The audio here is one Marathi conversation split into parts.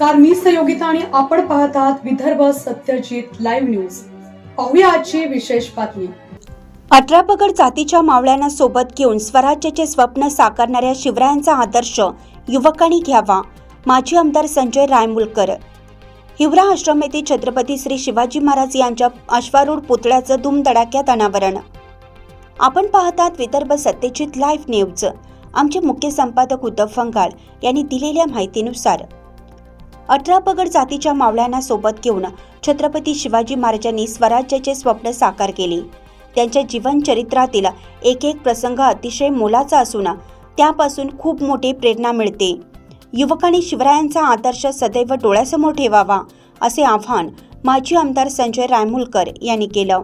नमस्कार मी सहयोगिता आणि आपण पाहत आहात विदर्भ सत्यजित लाईव्ह न्यूज. पाहूया आजची विशेष बातमी. अठरा पगड जातीच्या मावळ्यांना सोबत घेऊन स्वराज्याचे स्वप्न साकारणाऱ्या शिवरायांचा आदर्श युवकांनी घ्यावा. माजी आमदार संजय रायमुलकर. हिवरा आश्रम येथे छत्रपती श्री शिवाजी महाराज यांच्या अश्वारूढ पुतळ्याचं धूमधडाक्यात अनावरण. आपण पाहतात विदर्भ सत्यजित लाईव्ह न्यूज. आमचे मुख्य संपादक उद्धव फंगाळ यांनी दिलेल्या माहितीनुसार अठरा पगड जातीच्या मावळ्यांना सोबत घेऊन छत्रपती शिवाजी महाराजांनी स्वराज्याचे स्वप्न साकार केले. त्यांच्या जीवनचरित्रातील एक एक प्रसंग अतिशय मोलाचा असून त्यापासून खूप मोठी प्रेरणा मिळते. युवकांनी शिवरायांचा आदर्श सदैव डोळ्यासमोर ठेवावा असे आवाहन माजी आमदार संजय रायमुलकर यांनी केलं.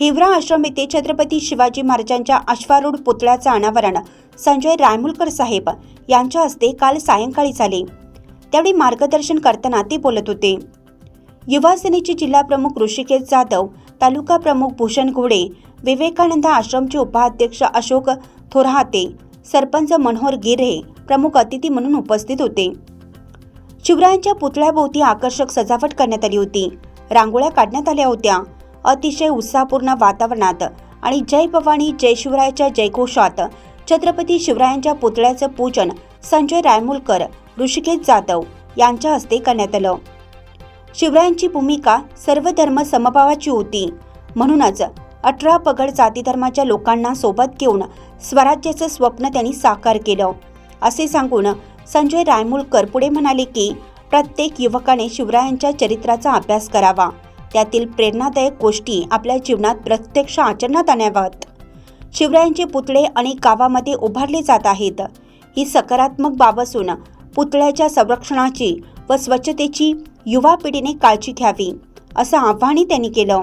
हिवरा आश्रम येथे छत्रपती शिवाजी महाराजांच्या अश्वारूढ पुतळ्याचं अनावरण संजय रायमुलकर साहेब यांच्या हस्ते काल सायंकाळी झाले. त्यावेळी मार्गदर्शन करताना ते बोलत होते. युवा सेनेचे जिल्हाप्रमुख ऋषिकेश जाधव तालुका प्रमुख भूषण घोडे विवेकानंद आश्रमचे उपाध्यक्ष अशोक थोरहाते सरपंच मनोहर गिरे प्रमुख अतिथी म्हणून उपस्थित होते. शिवरायांच्या पुतळ्याभोवती आकर्षक सजावट करण्यात आली होती. रांगोळ्या काढण्यात आल्या होत्या. अतिशय उत्साहपूर्ण वातावरणात आणि जय भवानी जय शिवरायाच्या जयघोषात छत्रपती शिवरायांच्या पुतळ्याचं पूजन संजय रायमुलकर ऋषिकेश जाधव यांच्या हस्ते करण्यात आलं. शिवरायांची भूमिका सर्व धर्म समभावाची होती. म्हणूनच अठरा पगड जाती धर्माच्या लोकांना सोबत घेऊन स्वराज्याचं स्वप्न त्यांनी साकार केलं. असे सांगून संजय रायमुलकर पुढे म्हणाले की प्रत्येक युवकाने शिवरायांच्या चरित्राचा अभ्यास करावा. त्यातील प्रेरणादायक गोष्टी आपल्या जीवनात प्रत्यक्ष आचरणात आणाव्यात. शिवरायांचे पुतळे अनेक गावामध्ये उभारले जात आहेत. ही सकारात्मक बाब असून पुतळ्याच्या संरक्षणाची व स्वच्छतेची युवा पिढीने काळजी घ्यावी असं आव्हानही त्यांनी केलं.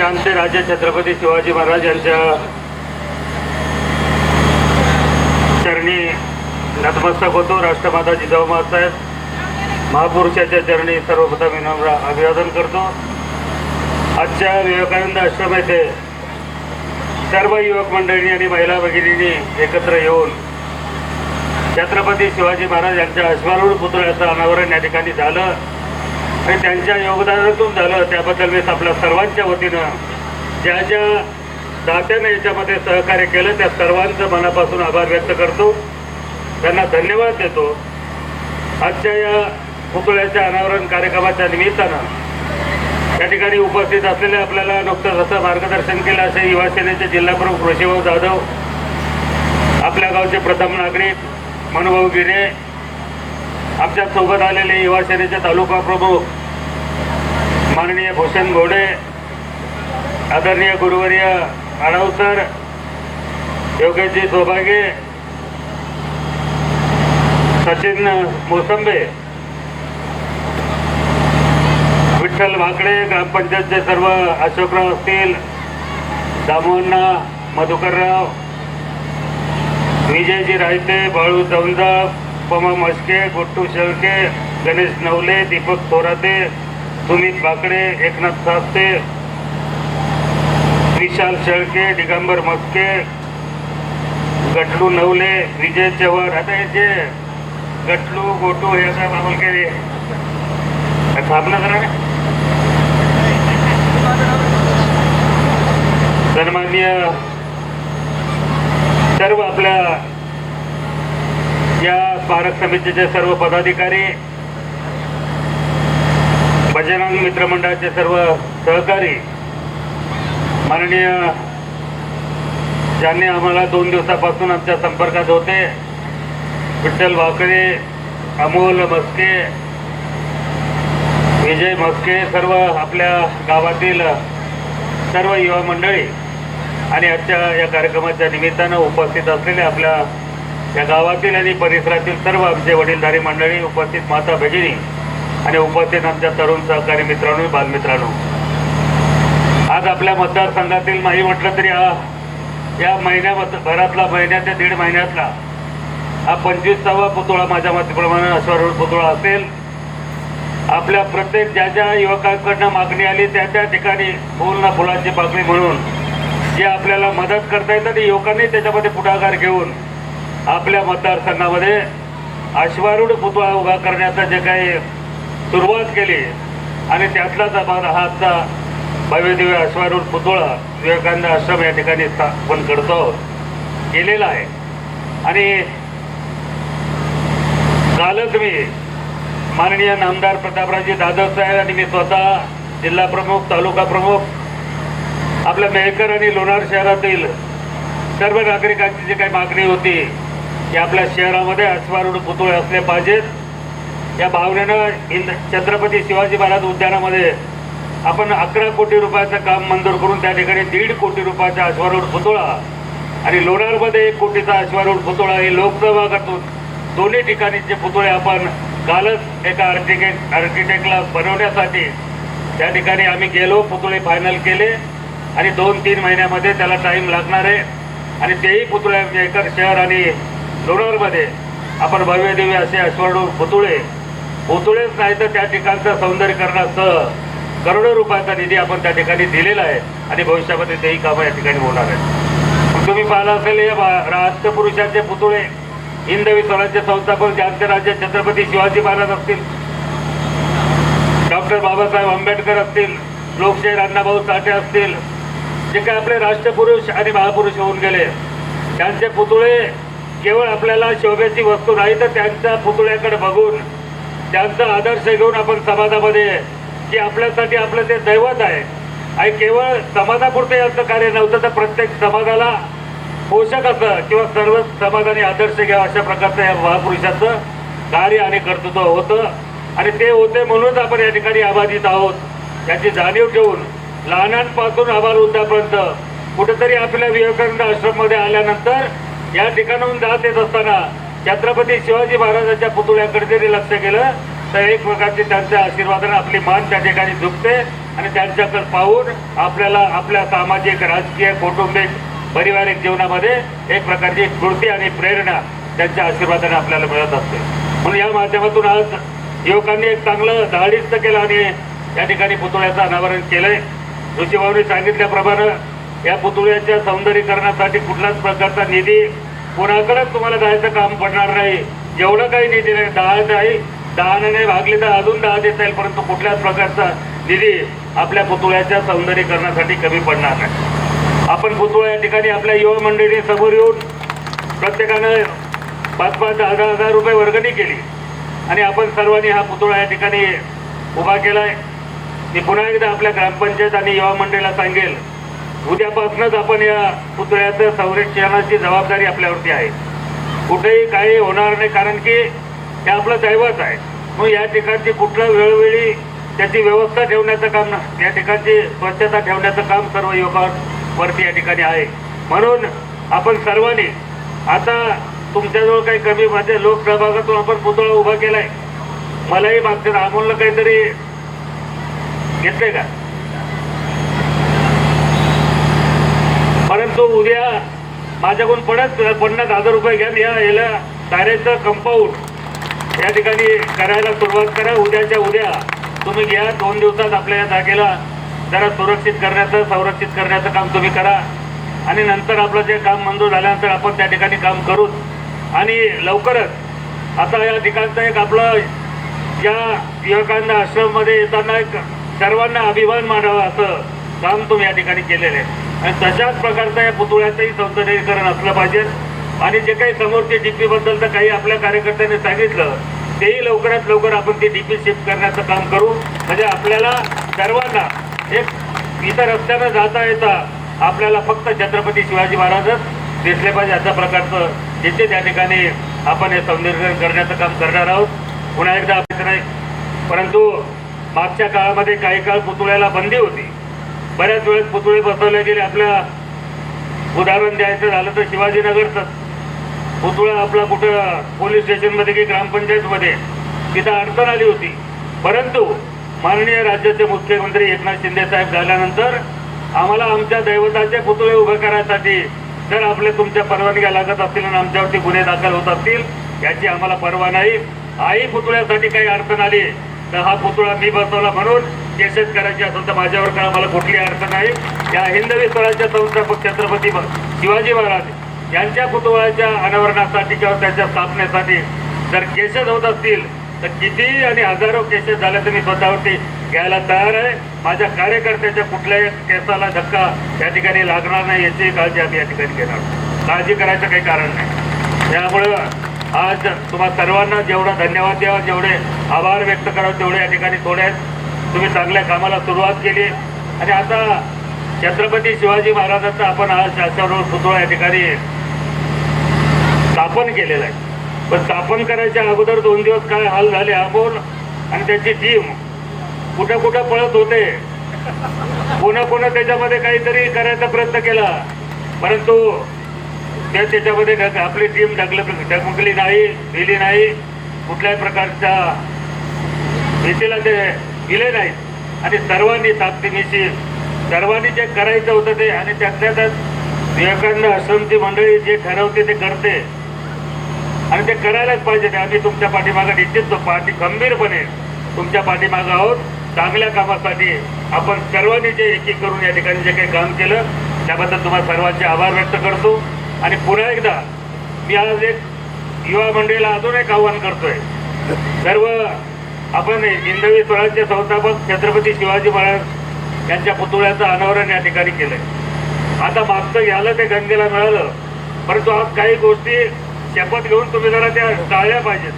जे आमचे छत्रपती शिवाजी महाराज यांच्या चरणी नतमस्तक होतो. राष्ट्रमाता जिजाऊ मासाहेब महापुरुषाच्या चरणी सर्वप्रथम विनम्र अभिवादन करतो. आजच्या विवेकानंद आश्रम येथे सर्व युवक मंडळींनी आणि महिला भगिनींनी एकत्र येऊन छत्रपती शिवाजी महाराज यांच्या अश्वारूढ पुतळ्याचं अनावरण या ठिकाणी झालं. आणि त्यांच्या योगदानातून झालं. त्याबद्दल मी आपल्या सर्वांच्या वतीनं ज्या ज्या दात्यानं याच्यामध्ये सहकार्य केलं त्या सर्वांचं मनापासून आभार व्यक्त करतो. त्यांना धन्यवाद देतो. आजच्या या पुतळ्याच्या अनावरण कार्यक्रमाच्या निमित्तानं या ठिकाणी उपस्थित असलेले आपल्याला नुकतंच असं मार्गदर्शन केलं असे युवा सेनेचे जिल्हा ऋषीभाऊ जाधव आपल्या गावचे प्रथम नागरिक मनुभाऊ गिरे आमच्यासोबत आलेले युवा सेनेचे तालुका प्रमुख माननीय भूषण घोडे आदरणीय गुरुवर्य आडावसर योगेशजी सौभागे सचिन मोसंबे विठ्ठल भाकडे ग्रामपंचायतचे सर्व अशोकराव असतील दामोहन्ना मधुकरराव विजयजी रायते बाळू चौंदा उपमा मस्के गुट्टू शेळके गणेश नवले दीपक थोराते सुमित बाकडे एकनाथ सापते विशाल शेळके दिगंबर मस्के गटलू नवले विजय चव्हाण. आता हे जे गटलू गोटू हे काय आपण केले थांबलं जरा सन्माननीय सर्व आपल्या या स्मारक समितीचे सर्व पदाधिकारी भजनांग मित्रमंडळाचे सर्व सहकारी माननीय ज्यांनी आम्हाला दोन दिवसापासून आमच्या संपर्कात होते विठ्ठल वाकडे अमोल मस्के विजय मस्के सर्व आपल्या गावातील सर्व युवा मंडळी आणि आजच्या या कार्यक्रमाच्या निमित्तानं उपस्थित असलेले आपल्या या गावातील आणि परिसरातील सर्व आमचे वडीलधारी मंडळी उपस्थित माता भगिनी आणि उपस्थित आमच्या तरुण सहकारी मित्रांनो बालमित्रांनो. आज आपल्या मतदारसंघातील नाही म्हटलं तरी हा या महिन्या भरातला महिन्या ते दीड महिन्यातला हा पंचवीसावा पुतळा माझ्या मतेप्रमाणे अश्वारूढ पुतळा असेल. आपल्या प्रत्येक ज्या ज्या युवकांकडनं मागणी आली त्या त्या ठिकाणी फुल ना फुलांची मागणी म्हणून जे आपल्याला मदत करता येतं ते युवकांनी त्याच्यामध्ये पुढाकार घेऊन आपल्या मतदारसंघामध्ये अश्वारूढ पुतळा उभा करण्याचा जे काही सुरुवात केली आणि त्यातलाच आपण हा आजचा भव्य दिव्य अश्वारूढ पुतळा विवेकानंद आश्रम या ठिकाणी स्थापन करतो केलेला आहे. आणि कालच मी माननीय नामदार प्रतापरावजी दादर साहेब आणि मी स्वतः जिल्हा प्रमुख तालुका प्रमुख आपल्या मेहकर आणि लोणार शहरातील सर्व नागरिकांची जी काही मागणी होती की आपल्या शहरामध्ये अश्वारूढ पुतळे असले पाहिजेत. या भावनेनं इंद छत्रपती शिवाजी महाराज उद्यानामध्ये आपण अकरा कोटी रुपयाचं काम मंजूर करून त्या ठिकाणी दीड कोटी रुपयाचा अश्वारूढ पुतळा आणि लोणारमध्ये एक कोटीचा अश्वारूढ पुतळा हे लोकसभागातून दोन्ही ठिकाणीचे पुतळे आपण कालच एका आर्किटेक्ट आर्किटेक्टला बनवण्यासाठी त्या ठिकाणी आम्ही गेलो पुतळे फायनल केले आणि दोन तीन महिन्यामध्ये त्याला टाईम लागणार आहे. आणि तेही पुतळे एकर शहर आणि लोणारमध्ये आपण भव्य दिव्य असे अश्वारूढ पुतुळे. पुतळेच नाही तर त्या ठिकाणचं सौंदर्यकरणासह करोडो रुपयाचा निधी आपण त्या ठिकाणी दिलेला आहे आणि भविष्यामध्ये तेही कामं या ठिकाणी होणार आहेत. तुम्ही पाहिलं असेल या राष्ट्रपुरुषांचे पुतळे. हिंदवी स्वराज्य संस्थापक ज्यांचे राज्य छत्रपती शिवाजी महाराज असतील. डॉक्टर बाबासाहेब आंबेडकर असतील. लोकशाहीर अण्णाभाऊ साठे असतील. जे काही आपले राष्ट्रपुरुष आणि महापुरुष होऊन गेले. त्यांचे पुतळे केवळ आपल्याला शोभेची वस्तू नाही तर त्यांच्या पुतळ्याकडे बघून त्यांचा आदर्श घेऊन आपण समाजामध्ये की आपल्यासाठी आपलं ते दैवत आहे. आणि केवळ समाजापुरतं यांचं कार्य नव्हतं तर प्रत्येक समाजाला पोषक असं किंवा सर्व समाजाने आदर्श घ्यावा अशा प्रकारचं या महापुरुषाचं कार्य आणि कर्तृत्व होतं. आणि ते होते म्हणूनच आपण या ठिकाणी आबाधित आहोत. याची जाणीव ठेवून लहानांपासून आभार आबालवृद्धापर्यंत कुठेतरी आपल्या विवेकानंद आश्रममध्ये आल्यानंतर या ठिकाणाहून जात येत असताना छत्रपती शिवाजी महाराजांच्या पुतळ्याकडे जरी लक्ष केलं तर एक प्रकारची त्यांच्या आशीर्वादाने आपली मान त्या ठिकाणी झुकते आणि त्यांच्याकडे पाहून आपल्याला आपल्या सामाजिक राजकीय कौटुंबिक पारिवारिक जीवनामध्ये एक प्रकारची स्फूर्ती आणि प्रेरणा त्यांच्या आशीर्वादाने आपल्याला मिळत असते. म्हणून या माध्यमातून आज युवकांनी एक चांगलं धाडीस्त केलं आणि या ठिकाणी पुतळ्याचं अनावरण केलंय. ऋषीभाऊनी सांगितल्याप्रमाणे या पुतळ्याच्या सौंदर्यीकरणासाठी कुठलाच प्रकारचा निधी कोणाकडेच तुम्हाला जायचं काम पडणार नाही. जेवढं काही निधी नाही दहा आहे दहाने भागले तर अजून दहा देता येईल परंतु कुठल्याच प्रकारचा निधी आपल्या पुतळ्याच्या सौंदर्यीकरणासाठी कमी पडणार नाही. आपण पुतळा या ठिकाणी आपल्या युवा मंडळीने समोर येऊन प्रत्येकानं पाच पाच हजार हजार रुपये वर्गणी केली. आणि आपण सर्वांनी हा पुतळा या ठिकाणी उभा केला आहे मी पुन्हा एकदा आपल्या ग्रामपंचायत आणि युवा मंडळीला सांगेल उद्यापासूनच आपण या पुतळ्याचं संरक्षणाची जबाबदारी आपल्यावरती आहे. कुठेही काही होणार नाही कारण की ते आपलं दैवत आहे. मग या ठिकाणची कुठलं वेळोवेळी त्याची व्यवस्था ठेवण्याचं काम न- या ठिकाणची स्वच्छता ठेवण्याचं काम सर्व युवकांवरती या ठिकाणी आहे. म्हणून आपण सर्वांनी आता तुमच्याजवळ काही कमी म्हणजे लोकसहभागातून आपण पुतळा उभा केलाय. मलाही मागच्या अमोलनं काहीतरी घेतलंय का? परंतु उद्या माझ्याकडून पडत पन्नास हजार रुपये घ्या या याला तारेचं कंपाऊंड या ठिकाणी करायला सुरुवात करा. उद्याच्या उद्या तुम्ही घ्या. दोन दिवसात आपल्या या जागेला जरा सुरक्षित करण्याचं संरक्षित करण्याचं काम तुम्ही करा. आणि नंतर आपलं जे काम मंजूर झाल्यानंतर आपण त्या ठिकाणी काम करूच आणि लवकरच आता या ठिकाणचं एक आपलं या युवकांना आश्रममध्ये येताना एक सर्वांना अभिमान मानावा असं काम तुम्ही या ठिकाणी केलेलं आहे. आणि तशाच प्रकारचं या पुतळ्याचंही सौंदर्यीकरण असलं पाहिजे. आणि जे काही समोरचे डी बद्दल तर काही आपल्या कार्यकर्त्यांनी सांगितलं तेही लवकरात लवकर आपण ते डीपी शिफ्ट करण्याचं काम करू. म्हणजे आपल्याला सर्वांना एक इतर रस्त्यानं जाता येता आपल्याला फक्त छत्रपती शिवाजी महाराजच दिसले पाहिजे अशा प्रकारचं जिथे त्या ठिकाणी आपण हे सौंदर्यीकरण करण्याचं काम करणार आहोत. पुन्हा एकदा नाही परंतु मागच्या काळामध्ये काही काळ पुतळ्याला बंदी होती. बऱ्याच वेळेस पुतळे बसवले गेले. आपल्या उदाहरण द्यायचं झालं तर शिवाजीनगरचं. पुतळा आपला कुठं पोलीस स्टेशनमध्ये की ग्रामपंचायतमध्ये. तिथं अडचण आली होती. परंतु माननीय राज्याचे मुख्यमंत्री एकनाथ शिंदे साहेब झाल्यानंतर आम्हाला आमच्या दैवताचे पुतळे उभे करायसाठी जर आपल्या तुमच्या परवानग्या लागत असतील आणि आमच्यावरती गुन्हे दाखल होत असतील याची आम्हाला परवा नाही. आई पुतळ्यासाठी काही अडचण आली तर हा पुतळा मी बसवला म्हणून केसेस करायची असेल तर माझ्यावर काय आम्हाला कुठली अडचण नाही. या हिंदवी स्वराज्य संस्थापक छत्रपती शिवाजी महाराज यांच्या पुतळ्याच्या अनावरणासाठी किंवा त्याच्या स्थापनेसाठी जर केसेस होत असतील तर किती आणि हजारो केसेस झाले तर मी स्वतःवरती घ्यायला तयार आहे. माझ्या कार्यकर्त्याच्या कुठल्याही केसाला धक्का या ठिकाणी लागणार नाही याची काळजी आम्ही या ठिकाणी घेणार काळजी करायचं काही कारण नाही. त्यामुळं आज तुम्हा सर्वांना जेवढा धन्यवाद द्यावा जेवढे आभार व्यक्त करावं तेवढे या ठिकाणी थोडे आहेत. तुम्ही चांगल्या कामाला सुरुवात केली आणि आता छत्रपती शिवाजी महाराजांचा आपण आज शासनावर पुतळा या ठिकाणी स्थापन केलेला आहे. पण स्थापन करायच्या अगोदर दोन दिवस काय हाल झाले आपण आणि त्याची टीम कुठं कुठं पळत होते? कोणा कोणा त्याच्यामध्ये काहीतरी करायचा प्रयत्न केला. परंतु त्या त्याच्यामध्ये ढग आपली टीम ढकल ढगमुकली नाही दिली नाही. कुठल्याही प्रकारच्या भीतीला ते दिले नाहीत. आणि सर्वांनी ताकदीनिशी सर्वांनी जे करायचं होतं ते आणि त्यातल्या त्यात विवेकानंद आश्रमची मंडळी जे ठरवते ते करते. आणि ते करायलाच पाहिजे ते. आम्ही तुमच्या पाठीमागं निश्चित पाठी गंभीरपणे तुमच्या पाठीमागं आहोत. चांगल्या कामासाठी आपण सर्वांनी जे एकी करून या ठिकाणी जे काही काम केलं त्याबद्दल तुम्हाला सर्वांचे आभार व्यक्त करतो. आणि पुन्हा एकदा मी आज एक युवा मंडळीला अजून एक आव्हान करतोय. सर्व आपण हिंदवी स्वराज्य संस्थापक छत्रपती शिवाजी महाराज यांच्या पुतळ्याचं अनावरण या ठिकाणी केलंय. आता मागचं घ्यायला ते गंगेला मिळालं परंतु आज काही गोष्टी शपथ घेऊन तुम्ही जरा त्या टाळल्या पाहिजेत.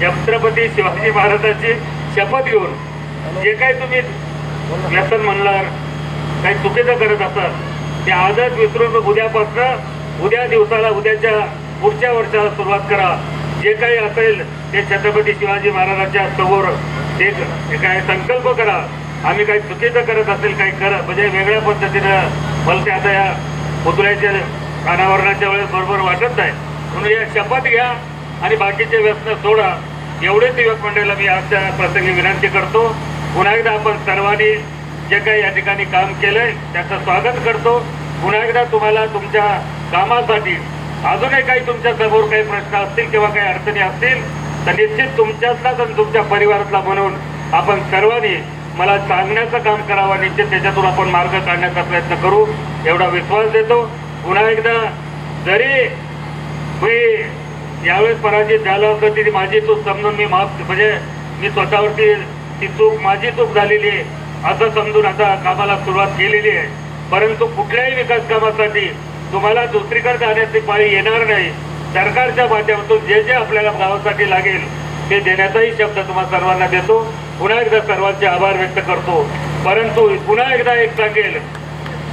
छत्रपती शिवाजी महाराजांची शपथ घेऊन जे काही तुम्ही व्यसन म्हणणार काही चुकीचं करत असाल ते आजच विसरून उद्यापासून उद्या दिवसाला उद्याच्या पुढच्या वर्षाला सुरुवात करा. जे काही असेल ते छत्रपती शिवाजी महाराजांच्या समोर एक काय संकल्प करा. आम्ही काही चुकीचं करत असेल काही कर म्हणजे वेगळ्या पद्धतीनं मला ते आता या पुतळ्याच्या अनावरणाच्या वेळेस बरोबर वाटत नाही. म्हणून या शपथ घ्या आणि बाकीचे व्यसन सोडा. एवढेच युवक मंडळाला मी आजच्या प्रसंगी विनंती करतो. पुन्हा एकदा आपण सर्वांनी जे काही या ठिकाणी काम केलंय त्याचं स्वागत करतो. पुन्हा एकदा तुम्हाला तुमच्या कामासाठी. अजूनही काही तुमच्यासमोर काही प्रश्न असतील किंवा काही अडचणी असतील तर निश्चित तुमच्यातलाच आणि तुमच्या परिवारातला म्हणून आपण सर्वांनी मला सांगण्याचं काम करावं. निश्चित त्याच्यातून आपण मार्ग काढण्याचा प्रयत्न करू. एवढा विश्वास देतो. पुन्हा एकदा जरी मी यावेळेस पराजित झालं असं तरी माझी चूक समजून मी माफ म्हणजे मी स्वतःवरती ती चूक माझी चूक झालेली आहे असं समजून आता कामाला सुरुवात केलेली आहे. परंतु कुठल्याही विकास कामासाठी तुम्हाला दुसरीकडे जाण्याची पाळी येणार नाही. सरकारच्या माध्यमातून जे जे आपल्याला गावासाठी लागेल ते देण्याचाही शब्द तुम्हाला सर्वांना देतो. पुन्हा एकदा सर्वांचे आभार व्यक्त करतो. परंतु पुन्हा एकदा एक सांगेल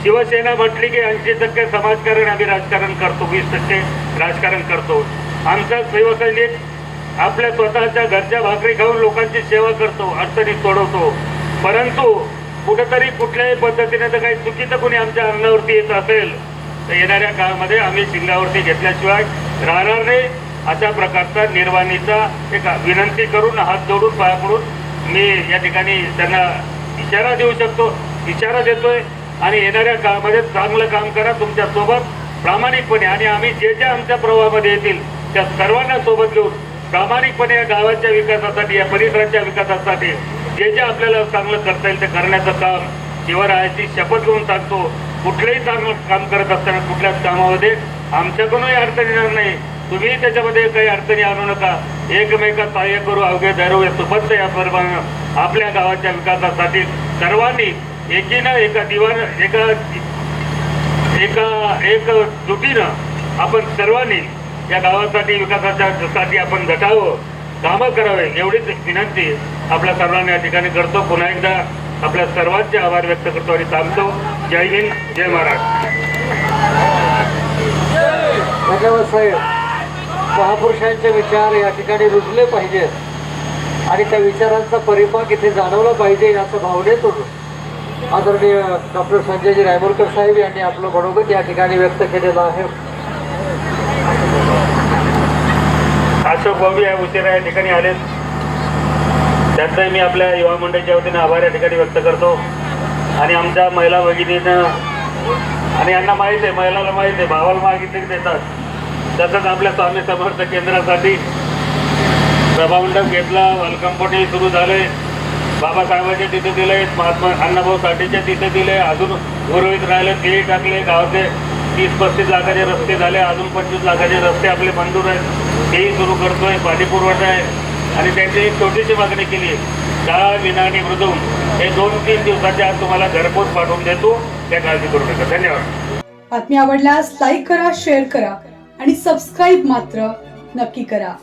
शिवसेना म्हटली की ऐंशी टक्के समाजकारण आम्ही राजकारण करतो वीस टक्के राजकारण करतो. आमचा सेवकांनी आपल्या स्वतःच्या घरच्या भाकरी खाऊन लोकांची सेवा करतो अडचणी सोडवतो. परंतु कुठेतरी कुठल्याही पद्धतीने तर काही चुकीचं कोणी आमच्या अन्नावरती येत असेल तर येणाऱ्या काळामध्ये आम्ही शिंगावरती घेतल्याशिवाय राहणार नाही. अशा प्रकारचा निर्वाणीचा एक विनंती करून हात जोडून पाया पडून मी या ठिकाणी त्यांना इशारा देऊ शकतो. इशारा देतोय. आणि येणाऱ्या काळामध्ये चांगलं काम करा तुमच्यासोबत प्रामाणिकपणे. आणि आम्ही जे जे आमच्या प्रवाहामध्ये येतील त्या सर्वांना सोबत घेऊन प्रामाणिकपणे या गावाच्या विकासासाठी या परिसराच्या विकासासाठी जे जे आपल्याला चांगलं करता येईल ते करण्याचं काम शिवरायाची शपथ घेऊन सांगतो. कुठलंही चांगलं काम करत असताना कुठल्याच कामामध्ये आमच्याकडूनही अडचण येणार नाही. तुम्ही त्याच्यामध्ये काही अडचणी आणू नका. एकमेका सहाय्य करू अवघे धैर्य सोबत या सर्वांना आपल्या गावाच्या विकासासाठी सर्वांनी एकीनं एका दिवाण एका एका एक जुटीनं आपण सर्वांनी या गावासाठी विकासाच्या साठी आपण झटावं कामं करावे एवढीच विनंती आपल्या सर्वांना या ठिकाणी करतो. पुन्हा एकदा आपल्या सर्वांचे आभार व्यक्त करतो आणि थांबतो. जय हिंद जय महाराष्ट्र. साहेब महापुरुषांचे विचार या ठिकाणी रुजले पाहिजेत. आणि त्या विचारांचा परिपाक इथे जाणवला पाहिजे याचं भावनेतून आदरणीय डॉक्टर संजयजी रायमोलकर साहेब यांनी आपलं मनोगत या ठिकाणी व्यक्त केलेलं आहे. अशोक बाबू या उशिरा या ठिकाणी आले त्यांचाही मी आपल्या युवा मंडळीच्या वतीने आभार या ठिकाणी व्यक्त करतो. आणि आमच्या महिला भगिनीनं आणि यांना माहीत आहे महिलाला माहीत आहे भावाला मागितले की देतात. तसंच आपल्या स्वामी समर्थ केंद्रासाठी सभामंडप घेतला वेलकम सुरू झाले. बाबासाहेबांचे तिथे दिले महात्मा अण्णाभाऊ साठेचे तिथे दिले. अजून उर्वरित राहिले तेही टाकले गावाचे तीस पस्तीस लाखाचे रस्ते झाले. अजून पंचवीस लाखाचे रस्ते आपले मंजूर आहेत. तेही सुरू करतोय पाणी पुरवठा आहे. आणि त्यांची एक छोटीशी मागणी केली आहे. डाळ विना आणि मृदुम हे दोन तीन दिवसाच्या आत तुम्हाला घरपोच पाठवून देतो. त्या काळजी करू नका. धन्यवाद. बातमी आवडल्यास लाईक करा शेअर करा आणि सबस्क्राईब मात्र नक्की करा.